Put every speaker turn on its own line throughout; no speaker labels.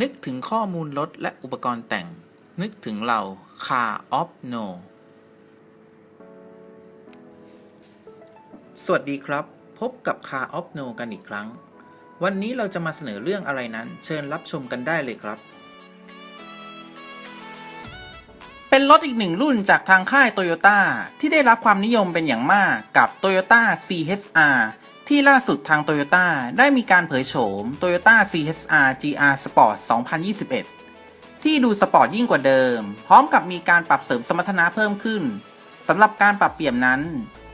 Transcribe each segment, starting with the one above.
นึกถึงข้อมูลรถและอุปกรณ์แต่ง นึกถึงเรา Car of No สวัสดีครับ พบกับ Car of No กันอีกครั้ง วันนี้เราจะมาเสนอเรื่องอะไรนั้น เชิญรับชมกันได้เลยครับ เป็นรถอีกหนึ่งรุ่นจากทางค่ายโตโยต้าที่ได้รับความนิยมเป็นอย่างมากกับ Toyota CHR ที่ล่าสุดทาง Toyota ได้มีการเผยโฉม Toyota CHR GR Sport 2021 ที่ดูสปอร์ตยิ่งกว่าเดิม พร้อมกับมีการปรับเสริมสมรรถนะเพิ่มขึ้นสำหรับการปรับเปลี่ยนนั้น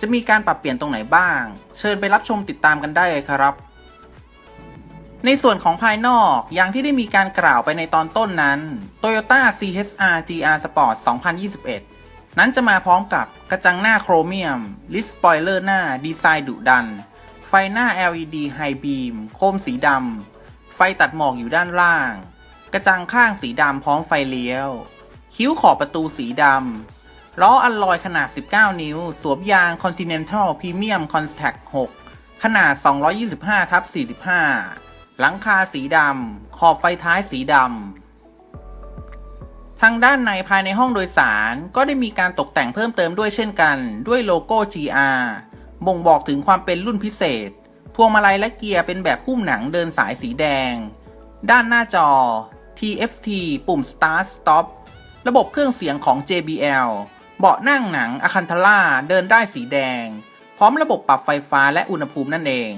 จะมีการปรับเปลี่ยนตรงไหนบ้าง เชิญไปรับชมติดตามกันได้เลยครับ ในส่วนของภายนอกอย่างที่ได้มีการกล่าวไปในตอนต้นนั้น Toyota CHR GR Sport 2021 นั้นจะมาพร้อมกับกระจังหน้าโครเมียม ลิสสปอยเลอร์หน้าดีไซน์ดุดัน ไฟหน้า LED High Beam โคมสีดำ ไฟตัดหมอกอยู่ด้านล่าง กระจังข้างสีดำพร้อมไฟเลี้ยว คิ้วขอบประตูสีดำ ล้ออัลลอยขนาด 19 นิ้ว สวมยาง Continental Premium Contact 6 ขนาด 225ทับ45 หลังคาสีดำ ขอบไฟท้ายสีดำ ทางด้านในภายในห้องโดยสารก็ได้มีการตกแต่งเพิ่มเติมด้วยเช่นกัน ด้วยโลโก้ GR บ่งบอกถึงความเป็นรุ่นพิเศษ พวงมาลัยและเกียร์เป็นแบบหุ้มหนังเดินสายสีแดง ด้านหน้าจอ TFT ปุ่ม Start Stop ระบบเครื่องเสียงของ JBL เบาะนั่งหนัง a c a n t a l a เดินได้สีแดง พร้อมระบบปรับไฟฟ้าและอุณหภูมินั่นเอง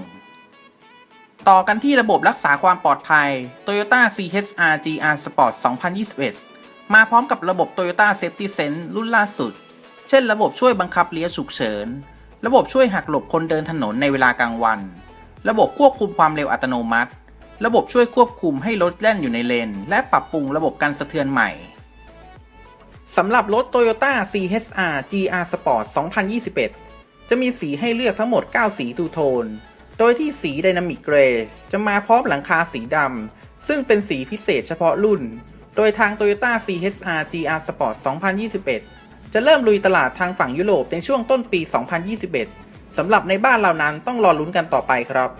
ต่อกันที่ระบบรักษาความปลอดภัย Toyota CHR GR Sport 2021 มาพร้อมกับระบบ Toyota Safety Sense รุ่นล่าสุด เช่นระบบช่วยบังคับเลี้ยวฉุกเฉิน ระบบช่วยหักหลบคนเดินถนนในเวลากลางวัน ระบบควบคุมความเร็วอัตโนมัติ ระบบช่วยควบคุมให้รถแล่นอยู่ในเลน และปรับปรุงระบบการสะเทือนใหม่สำหรับรถ Toyota CHR GR Sport 2021 จะมีสีให้เลือกทั้งหมด 9 สีทูโทน โดยที่สี Dynamic Gray จะมาพร้อมหลังคาสีดำ ซึ่งเป็นสีพิเศษเฉพาะรุ่น โดยทาง Toyota CHR GR Sport 2021 จะเริ่มลุยตลาดทางฝั่งยุโรปในช่วงต้นปี 2021 สำหรับในบ้านเรานั้นต้องรอลุ้นกันต่อไปครับ